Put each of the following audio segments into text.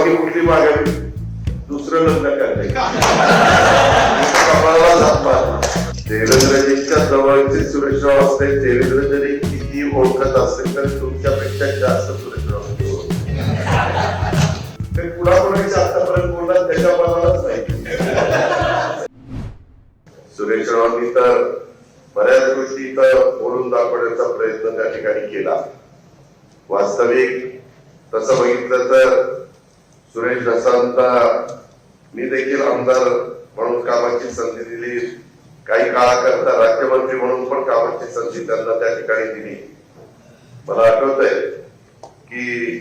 परवानगी कुठली मागावी दुसरं लग्न करते देवेंद्रजींच्या जवळचे सुरेशराव असते. देवेंद्र जरी किती ओळखत असतील तर तुमच्यापेक्षा जास्त सुरेशराव ते कुणाकुणाच्या आतापर्यंत बोलणार त्याच्या मनालाच नाही. सुरेशरावांनी तर बऱ्याच गोष्टी इथं बोलून दाखवण्याचा प्रयत्न त्या ठिकाणी केला. वास्तविक तसं बघितलं तर सुरेश ढसांचा मी देखील आमदार म्हणून कामाची संधी दिली. काही काळाकरता राज्यमंत्री म्हणून पण कामाची संधी त्यांना त्या ठिकाणी दिली. मला आठवत आहे की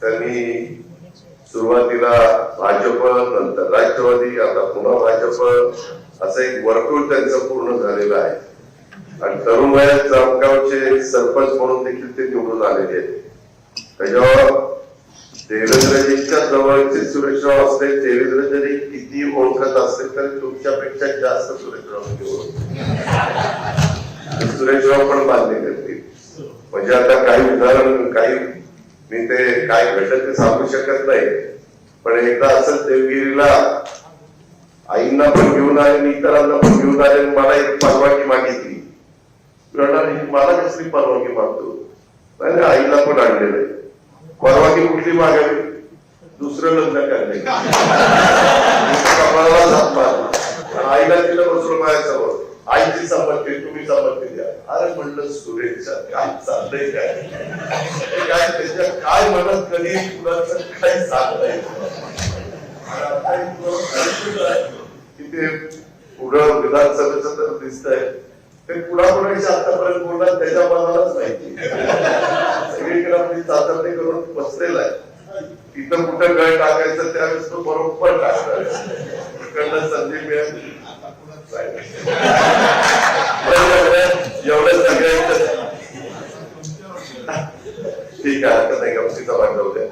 त्यांनी सुरुवातीला भाजप नंतर राष्ट्रवादी आता पुन्हा भाजप असं एक वर्तुळ त्यांचं पूर्ण झालेलं आहे. आणि तरुण वयात जामगावचे सरपंच म्हणून देखील ते निवडून आलेले आहेत. त्याच्यावर देवेंद्रजींच्या जवळचे सुरेशराव असले देवेंद्रजी किती ओळखत असतील तरी तुमच्यापेक्षा जास्त सुरेशराव सुरेशराव पण बांधले करतील म्हणजे आता काही उदाहरण काही मी ते काय घडलं ते सांगू शकत नाही. पण एकदा असं देवगिरीला आईंना पण घेऊन आले मी इतरांना पण घेऊन आले आणि मला एक परवानगी मागितली. मला कसली परवानगी मागतो? आईला पण आणलेलं आहे. परवानगी कुठली मागावी? दुसरं लग्न करणे. आईला तिला बसलो माझ्यासमोर आईची संपत्ती तुम्ही संपत्ती द्या. अरे म्हणलं सुरेशच्या काय चाललंय काय? काय त्याच्या काय म्हणत कधी कुणाचं काय सांगताय? तिथे पुढं विधानसभेचं तर दिसतंय. ते कुणाकुणाच्या आतापर्यंत बोलणार त्याच्या मनालाच माहिती. सगळीकडे म्हणजे चाचपणी करून बसलेला आहे. तिथं कुठं गळ टाकायचं त्यावेळेस तो बरोबर टाकणार इकडनं संधी मिळाली. एवढं सगळ्यांचं. ठीक आहे हरकत नाही गमतीचा भाग जाऊ द्या.